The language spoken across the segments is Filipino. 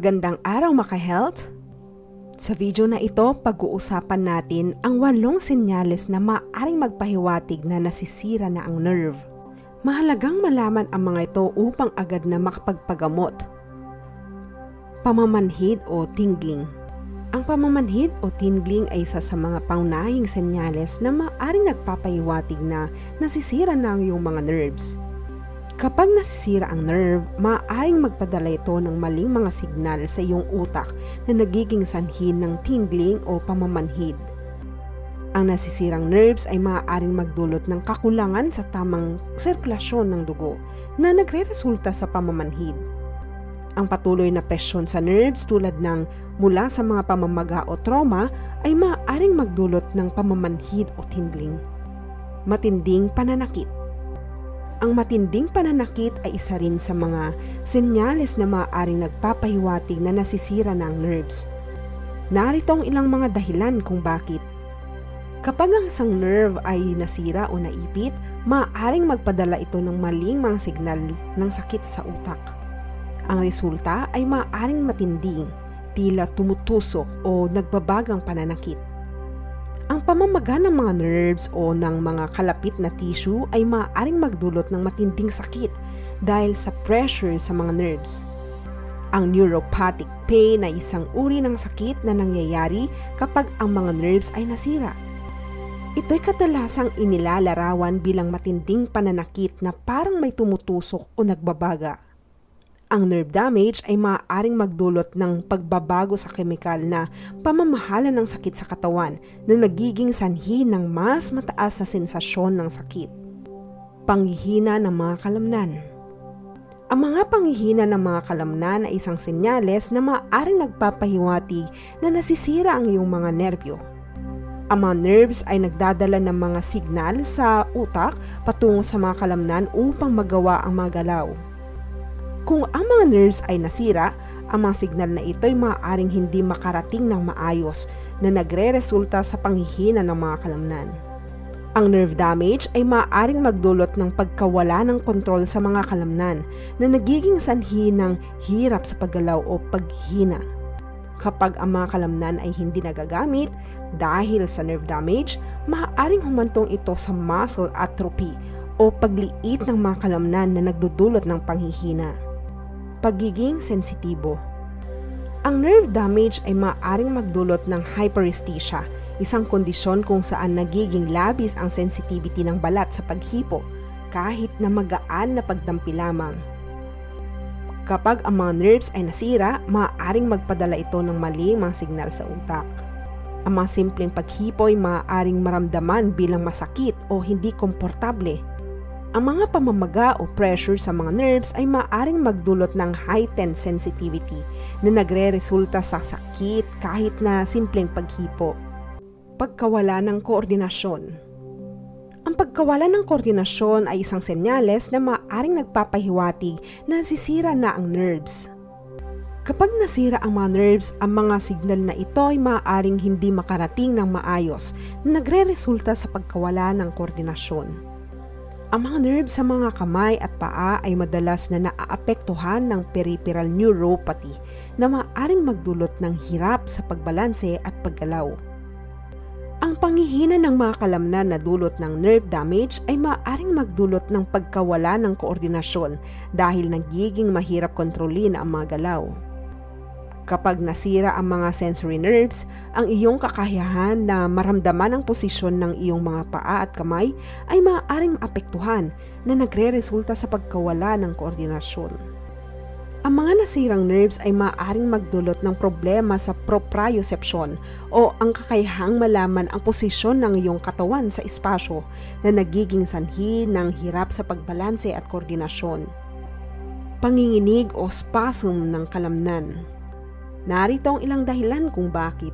Magandang araw maka-health! Sa video na ito, pag-uusapan natin ang walong senyales na maaring magpahiwatig na nasisira na ang nerve. Mahalagang malaman ang mga ito upang agad na makapagpagamot. Pamamanhid o tingling Ang pamamanhid o tingling ay isa sa mga pangunahing senyales na maaring nagpapahiwatig na nasisira na ang iyong mga nerves. Kapag nasisira ang nerve, maaaring magpadala ito ng maling mga signal sa iyong utak na nagiging sanhin ng tingling o pamamanhid. Ang nasisirang nerves ay maaaring magdulot ng kakulangan sa tamang sirkulasyon ng dugo na nagre-resulta sa pamamanhid. Ang patuloy na presyon sa nerves tulad ng mula sa mga pamamaga o trauma ay maaaring magdulot ng pamamanhid o tingling. Matinding pananakit ang matinding pananakit ay isa rin sa mga senyales na maaaring nagpapahiwatig na nasisira na nerves. Narito ang ilang mga dahilan kung bakit. Kapag ang isang nerve ay nasira o naipit, maaaring magpadala ito ng maling mga signal ng sakit sa utak. Ang resulta ay maaaring matinding, tila tumutusok o nagbabagang pananakit. Ang pamamaga ng mga nerves o ng mga kalapit na tissue ay maaaring magdulot ng matinding sakit dahil sa pressure sa mga nerves. Ang neuropathic pain ay isang uri ng sakit na nangyayari kapag ang mga nerves ay nasira. Ito'y kadalasang inilalarawan bilang matinding pananakit na parang may tumutusok o nagbabaga. Ang nerve damage ay maaaring magdulot ng pagbabago sa kemikal na pamamahala ng sakit sa katawan na nagiging sanhi ng mas mataas na sensasyon ng sakit. Panghihina ng mga kalamnan Ang mga panghihina ng mga kalamnan ay isang senyales na maaaring nagpapahiwatig na nasisira ang iyong mga nerbyo. Ang mga nerves ay nagdadala ng mga signal sa utak patungo sa mga kalamnan upang magawa ang mga galaw. Kung ang mga nerves ay nasira, ang mga signal na ito ay maaaring hindi makarating ng maayos na nagre-resulta sa panghihina ng mga kalamnan. Ang nerve damage ay maaaring magdulot ng pagkawala ng kontrol sa mga kalamnan na nagiging sanhi ng hirap sa paggalaw o paghina. Kapag ang mga kalamnan ay hindi nagagamit dahil sa nerve damage, maaaring humantong ito sa muscle atrophy o pagliit ng mga kalamnan na nagdudulot ng panghihina. Pagiging sensitibo Ang nerve damage ay maaaring magdulot ng hyperesthesia, isang kondisyon kung saan nagiging labis ang sensitivity ng balat sa paghipo kahit na magaan na pagdampi lamang. Kapag ang mga nerves ay nasira, maaaring magpadala ito ng maling mga signal sa utak. Ang mga simpleng paghipo ay maaaring maramdaman bilang masakit o hindi komportable ang mga pamamaga o pressure sa mga nerves ay maaring magdulot ng heightened sensitivity na nagre-resulta sa sakit kahit na simpleng paghipo. Pagkawala ng koordinasyon Ang pagkawala ng koordinasyon ay isang senyales na maaring nagpapahiwatig na nasisira na ang nerves. Kapag nasira ang mga nerves, ang mga signal na ito ay maaaring hindi makarating ng maayos na nagre-resulta sa pagkawala ng koordinasyon. Ang mga nerves sa mga kamay at paa ay madalas na naaapektuhan ng peripheral neuropathy na maaaring magdulot ng hirap sa pagbalanse at paggalaw. Ang panghihina ng mga kalamnan na dulot ng nerve damage ay maaaring magdulot ng pagkawala ng koordinasyon dahil nagiging mahirap kontrolin ang mga galaw. Kapag nasira ang mga sensory nerves, ang iyong kakayahan na maramdaman ang posisyon ng iyong mga paa at kamay ay maaaring maapektuhan na nagre-resulta sa pagkawala ng koordinasyon. Ang mga nasirang nerves ay maaaring magdulot ng problema sa proprioception o ang kakayahang malaman ang posisyon ng iyong katawan sa espasyo na nagiging sanhi ng hirap sa pagbalanse at koordinasyon. Panginginig o spasm ng kalamnan Narito ang ilang dahilan kung bakit.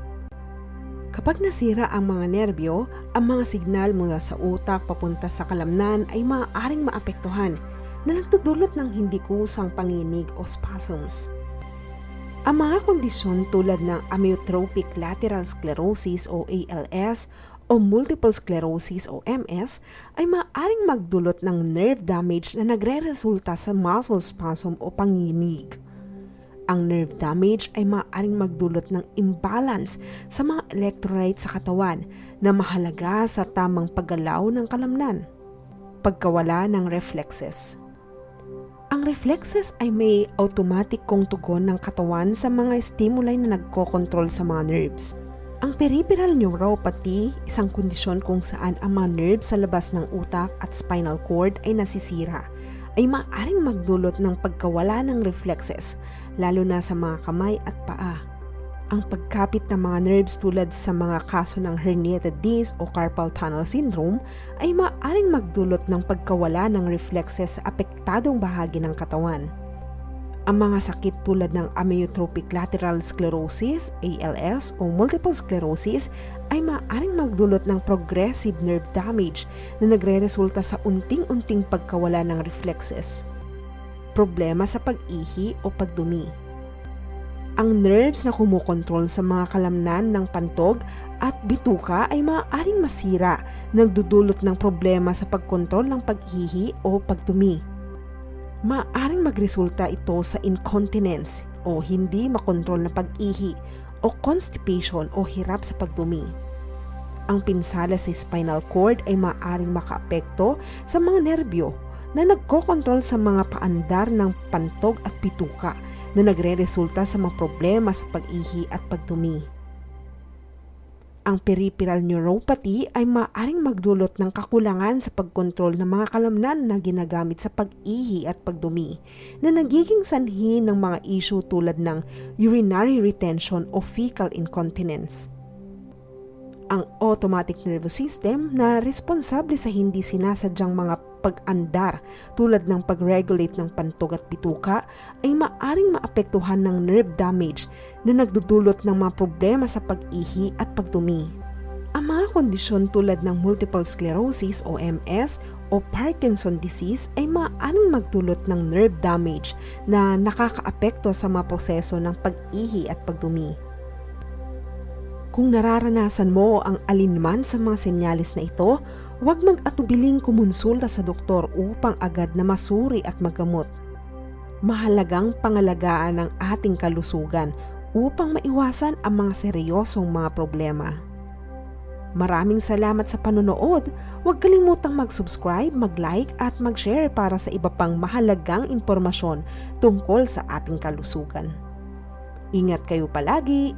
Kapag nasira ang mga nerbyo, ang mga signal mula sa utak papunta sa kalamnan ay maaaring maapektuhan na nagtudulot ng hindi kusang panginig o spasms. Ang mga kondisyon tulad ng amyotrophic lateral sclerosis o ALS o multiple sclerosis o MS ay maaaring magdulot ng nerve damage na nagre-resulta sa muscle spasm o panginig. Ang nerve damage ay maaaring magdulot ng imbalance sa mga electrolytes sa katawan na mahalaga sa tamang paggalaw ng kalamnan. Pagkawala ng reflexes. Ang reflexes ay may automatic kong tugon ng katawan sa mga stimuli na nagkokontrol sa mga nerves. Ang peripheral neuropathy, isang kondisyon kung saan ang mga nerves sa labas ng utak at spinal cord ay nasisira, ay maaaring magdulot ng pagkawala ng reflexes, lalo na sa mga kamay at paa. Ang pagkapit ng mga nerves tulad sa mga kaso ng herniated disc o carpal tunnel syndrome ay maaaring magdulot ng pagkawala ng reflexes sa apektadong bahagi ng katawan. Ang mga sakit tulad ng amyotrophic lateral sclerosis, ALS o multiple sclerosis ay maaaring magdulot ng progressive nerve damage na nagre-resulta sa unting-unting pagkawala ng reflexes. Problema sa pag-ihi o pagdumi. Ang nerves na kumukontrol sa mga kalamnan ng pantog at bituka ay maaaring masira, nagdudulot ng problema sa pagkontrol ng pag-ihi o pagdumi maaring magresulta ito sa incontinence o hindi makontrol na pag-ihi o constipation o hirap sa pagdumi. Ang pinsala sa spinal cord ay maaring makaapekto sa mga nerbyo na nagkokontrol sa mga paandar ng pantog at pituka na nagre-resulta sa mga problema sa pag-ihi at pagdumi. Ang peripheral neuropathy ay maaaring magdulot ng kakulangan sa pagkontrol ng mga kalamnan na ginagamit sa pag-ihi at pagdumi na nagiging sanhi ng mga issue tulad ng urinary retention o fecal incontinence. Ang automatic nervous system na responsable sa hindi sinasadyang mga pag-andar tulad ng pag-regulate ng pantog at bituka ay maaring maapektuhan ng nerve damage na nagdudulot ng mga problema sa pag-ihi at pagdumi. Ang mga kondisyon tulad ng multiple sclerosis o MS o Parkinson disease ay maaaring magdulot ng nerve damage na nakakaapekto sa mga proseso ng pag-ihi at pagdumi. Kung nararanasan mo ang alinman sa mga senyales na ito, huwag mag-atubiling kumonsulta sa doktor upang agad na masuri at magamot. Mahalagang pangalagaan ang ating kalusugan upang maiwasan ang mga seryosong mga problema. Maraming salamat sa panonood. Huwag kalimutang mag-subscribe, mag-like at mag-share para sa iba pang mahalagang impormasyon tungkol sa ating kalusugan. Ingat kayo palagi